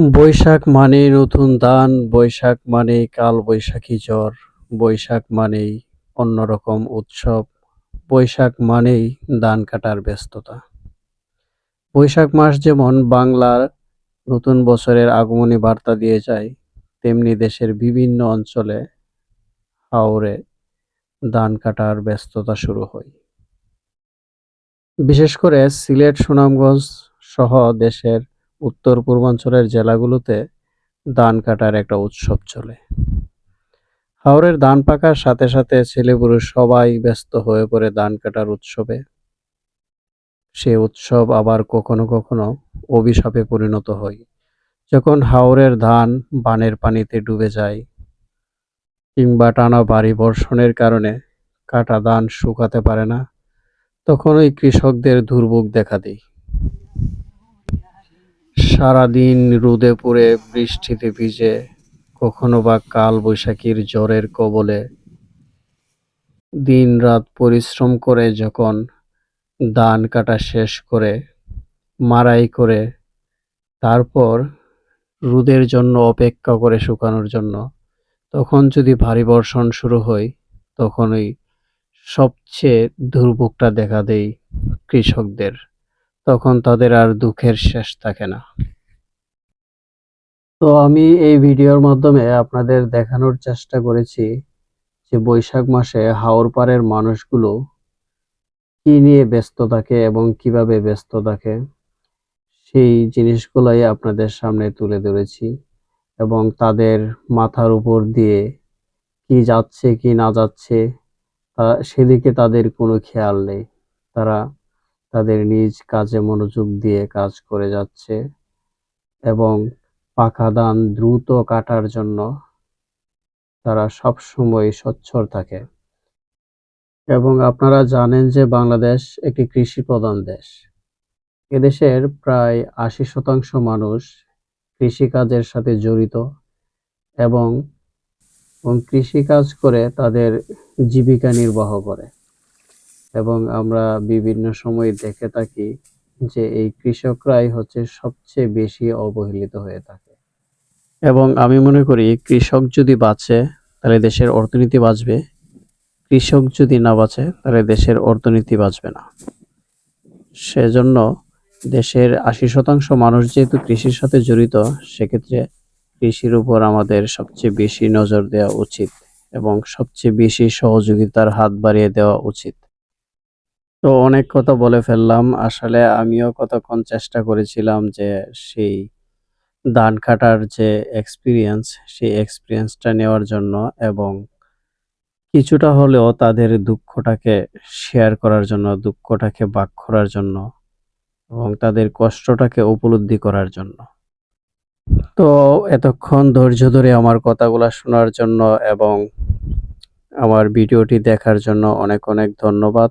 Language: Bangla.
বৈশাখ মানেই নতুন ধান বৈশাখ মানেই কাল বৈশাখী ঝড় বৈশাখ মানেই অন্যরকম উৎসব, বৈশাখ মানেই ধান কাটার ব্যস্ততা। বৈশাখ মাস যেমন বাংলার নতুন বছরের আগমনী বার্তা দিয়ে যায়, তেমনি দেশের বিভিন্ন অঞ্চলে হাওরে ধান কাটার ব্যস্ততা শুরু হয়। বিশেষ করে সিলেট, সুনামগঞ্জ সহ দেশের উত্তর পূর্বাঞ্চলের জেলাগুলোতে ধান কাটার একটা উৎসব চলে। হাওরের ধান পাকার সাথে সাথে ছেলেপুরুষ সবাই ব্যস্ত হয়ে পড়ে ধান কাটার উৎসবে। সে উৎসব আবার কখনো কখনো অভিশাপে পরিণত হয়। যখন হাওরের ধান বানের পানিতে ডুবে যায় কিংবা টানা ভারী বর্ষণের কারণে কাটা ধান শুকাতে পারে না, তখন ওই কৃষকদের দুর্ভোগ দেখা দেয়। সারাদিন রোদে পুড়ে বৃষ্টিতে ভিজে, কখনো বা কাল বৈশাখীর জ্বরের কবলে। দিন রাত পরিশ্রম করে যখন ধান কাটা শেষ করে মারাই করে, তারপর রোদের জন্য অপেক্ষা করে শুকানোর জন্য, তখন যদি ভারী বর্ষণ শুরু হয় তখন ওই সবচেয়ে দুর্ভোগটা দেখা দেয় কৃষকদের। তখন তাদের আর দুঃখের শেষ থাকে না। তো আমি এই ভিডিওর মাধ্যমে আপনাদের দেখানোর চেষ্টা করেছি যে বৈশাখ মাসে হাওর পাড়ের মানুষগুলো কি নিয়ে ব্যস্ত থাকে এবং কীভাবে ব্যস্ত থাকে, সেই জিনিসগুলোই আপনাদের সামনে তুলে ধরেছি এবং তাদের মাথার উপর দিয়ে কি যাচ্ছে, কি না যাচ্ছে সেদিকে তাদের কোনো খেয়াল নেই। তারা তাদের নিজ কাজে মনোযোগ দিয়ে কাজ করে যাচ্ছে এবং পাকা ধান দ্রুত কাটার জন্য তারা সবসময় সচ্ছল থাকে। এবং আপনারা জানেন যে বাংলাদেশ একটি কৃষি প্রধান দেশ। এদেশের প্রায় আশি শতাংশ মানুষ কৃষিকাজের সাথে জড়িত এবং কৃষিকাজ করে তাদের জীবিকা নির্বাহ করে। এবং আমরা বিভিন্ন সময় দেখে থাকি যে এই কৃষকরাই হচ্ছে সবচেয়ে বেশি অবহেলিত হয়ে থাকে। এবং আমি মনে করি কৃষক যদি বাঁচে, তাহলে দেশের অর্থনীতি বাঁচবে। কৃষক যদি না বাঁচে, তাহলে দেশের অর্থনীতি বাঁচবে না। সেজন্য দেশের আশি শতাংশ মানুষ যেহেতু কৃষির সাথে জড়িত, সেক্ষেত্রে কৃষির উপর আমাদের সবচেয়ে বেশি নজর দেওয়া উচিত এবং সবচেয়ে বেশি সহযোগিতার হাত বাড়িয়ে দেওয়া উচিত। তো অনেক কথা বলে ফেললাম। আসলে আমিও কতক্ষণ চেষ্টা করেছিলাম যে সেই ধান কাটার যে এক্সপিরিয়েন্স সেই এক্সপিরিয়েন্সটা নেওয়ার জন্য এবং কিছুটা হলেও তাদের দুঃখটাকে শেয়ার করার জন্য, দুঃখটাকে ভাগ করার জন্য এবং তাদের কষ্টটাকে উপলব্ধি করার জন্য। তো এতক্ষণ ধৈর্য ধরে আমার কথাগুলো শোনার জন্য এবং আমার ভিডিওটি দেখার জন্য অনেক অনেক ধন্যবাদ।